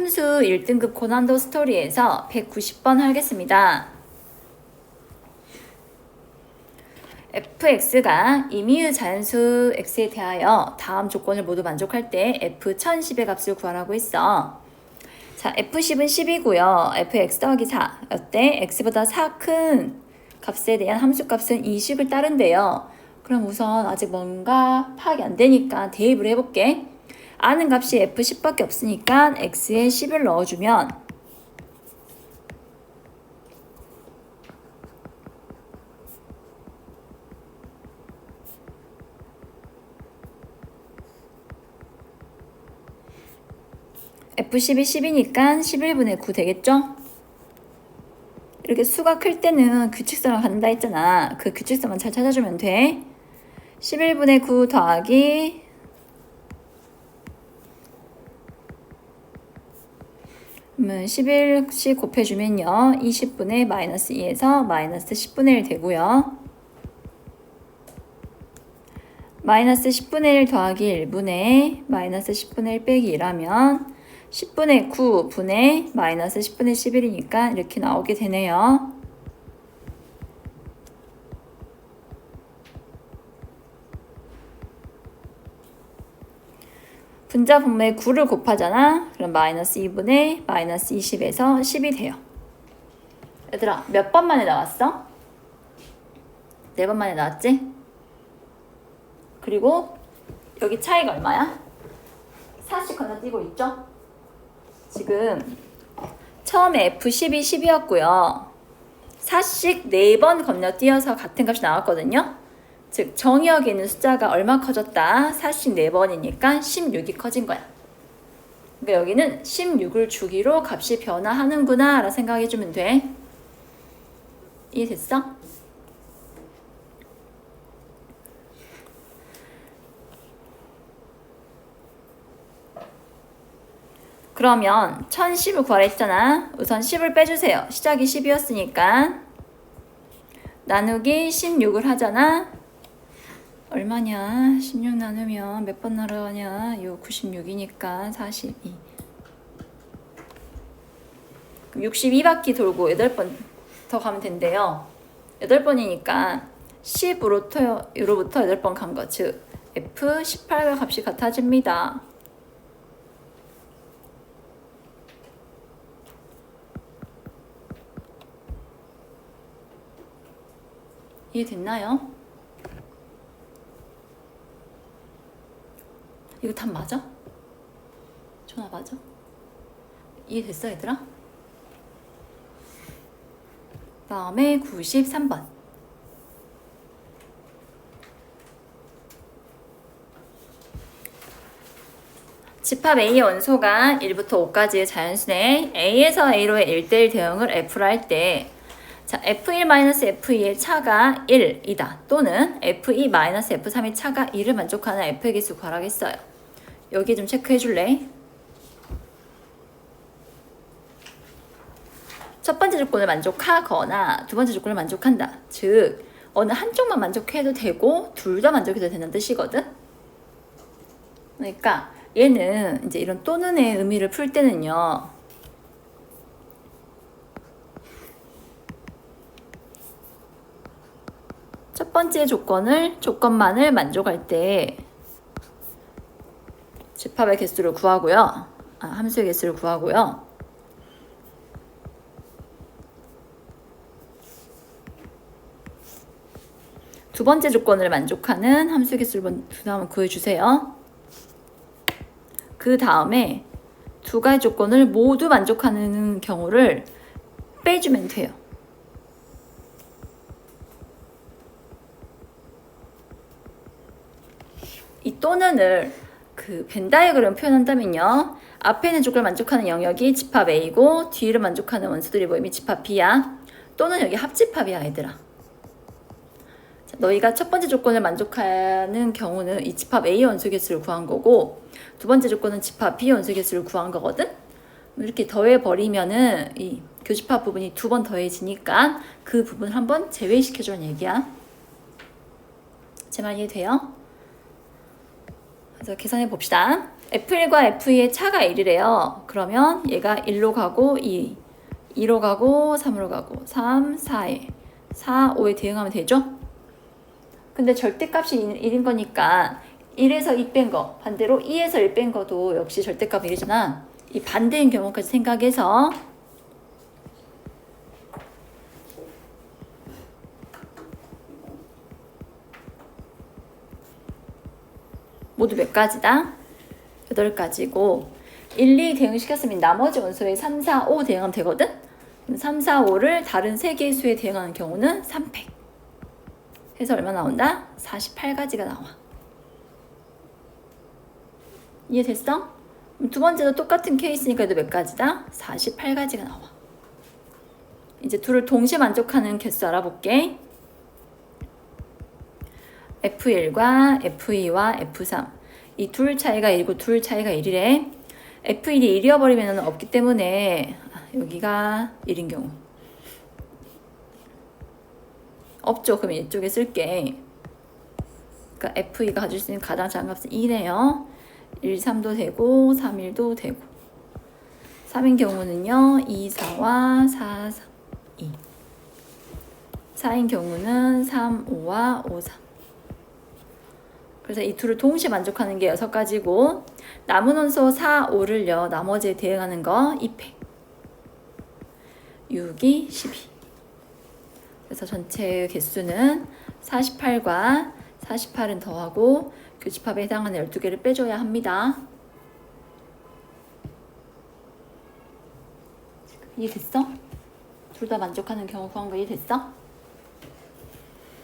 함수 1등급 고난도 스토리에서 190번 하겠습니다. fx가 임의의 자연수 x에 대하여 다음 조건을 모두 만족할 때 f 1010의 값을 구하라고 했어. 자, f10은 10이고요. fx 더하기 4. 어때? x보다 4 큰 값에 대한 함수값은 이 식을 따른대요. 그럼 우선 아직 뭔가 파악이 안 되니까 대입을 해볼게. 아는 값이 f10밖에 없으니까 x에 10을 넣어주면 F10이 10이니까 11분의 9 되겠죠? 이렇게 수가 클 때는 규칙성을 갖는다 했잖아. 그 규칙성만 잘 찾아주면 돼. 11분의 9 더하기 그러면 11씩 곱해주면요. 20분의 마이너스 2에서 마이너스 10분의 1 되고요. 마이너스 10분의 1 더하기 1분의 마이너스 10분의 1 빼기 1하면 10분의 9분의 마이너스 10분의 11이니까 이렇게 나오게 되네요. 분자 분모에 9를 곱하잖아. 그럼 마이너스 2분의 마이너스 20에서 10이 돼요. 얘들아, 몇 번 만에 나왔어? 네 번 만에 나왔지? 그리고 여기 차이가 얼마야? 4씩 건너뛰고 있죠? 지금 처음에 F12 10이었고요. 4씩 4번 건너뛰어서 같은 값이 나왔거든요. 즉 정의역에 있는 숫자가 얼마 커졌다? 4씩 4번이니까 16이 커진 거야. 그러니까 여기는 16을 주기로 값이 변화하는구나 라고 생각해주면 돼. 이해됐어? 그러면 1010을 구하라 했잖아. 우선 10을 빼주세요. 시작이 10이었으니까. 나누기 16을 하잖아. 얼마냐? 16 나누면 몇번 나가냐? 요 96이니까 42. 그럼 62바퀴 돌고 8번 더 가면 된대요. 8번이니까 10으로부터 8번 간 거. 즉 F18과 값이 같아집니다. 이해됐나요? 이거 답 맞아? 전화 맞아? 이해됐어 얘들아? 다음에 93번 집합 A의 원소가 1부터 5까지의 자연수네 A에서 A로의 1대1 대응을 F로 할 때 자, F1-F2의 차가 1이다. 또는 F2-F3의 차가 2를 만족하는 F의 개수 구하라겠어요. 여기 좀 체크해 줄래? 첫 번째 조건을 만족하거나 두 번째 조건을 만족한다. 즉, 어느 한쪽만 만족해도 되고 둘 다 만족해도 되는 뜻이거든. 그러니까 얘는 이제 이런 또는의 의미를 풀 때는요. 첫 번째 조건을 조건만을 만족할 때 집합의 개수를 구하고요. 아, 함수의 개수를 구하고요. 두 번째 조건을 만족하는 함수 개수를 두 다음 구해주세요. 그 다음에 두 가지 조건을 모두 만족하는 경우를 빼주면 돼요. 이 또는을 그 벤다이그램 표현한다면요. 앞에 있는 조건을 만족하는 영역이 집합 A고 뒤를 만족하는 원수들이 모임이 집합 B야. 또는 여기 합집합이야, 얘들아. 자, 너희가 첫 번째 조건을 만족하는 경우는 이 집합 A 원소 개수를 구한 거고 두 번째 조건은 집합 B 원소 개수를 구한 거거든. 이렇게 더해 버리면은 이 교집합 부분이 두 번 더해지니까 그 부분을 한번 제외시켜 주는 얘기야. 제 말 이해돼요? 그래서 계산해 봅시다. F1과 F2의 차가 1이래요. 그러면 얘가 1로 가고 2, 2로 가고 3으로 가고 3, 4에 4, 5에 대응하면 되죠? 근데 절대값이 1인 거니까 1에서 2 뺀 거, 반대로 2에서 1 뺀 거도 역시 절대값 1이잖아. 이 반대인 경우까지 생각해서 모두 몇 가지다? 8가지고 1, 2 대응시켰으면 나머지 원소에 3, 4, 5 대응하면 되거든? 그럼 3, 4, 5를 다른 세 개의 수에 대응하는 경우는 300 해서 얼마 나온다? 48가지가 나와 이해됐어? 두 번째도 똑같은 케이스니까 몇 가지다? 48가지가 나와 이제 둘을 동시에 만족하는 개수 알아볼게 F1과 F2와 F3 이 둘 차이가 1이고 둘 차이가 1이래. F1이 1이어버리면 없기 때문에 아, 여기가 1인 경우. 없죠. 그럼 이쪽에 쓸게. 그러니까 F2가 가질 수 있는 가장 작은 값은 2네요. 1, 3도 되고 3, 1도 되고. 3인 경우는요 2, 4와 4, 3, 2 4인 경우는 3, 5와 5, 3 그래서 이 둘을 동시에 만족하는 게 여섯 가지고 남은 원소 4, 5를요 나머지에 대응하는 거 2패 6이 12 그래서 전체 개수는 48과 48은 더하고 교집합에 해당하는 12개를 빼줘야 합니다 이해됐어? 둘 다 만족하는 경우 구한 거 이해됐어?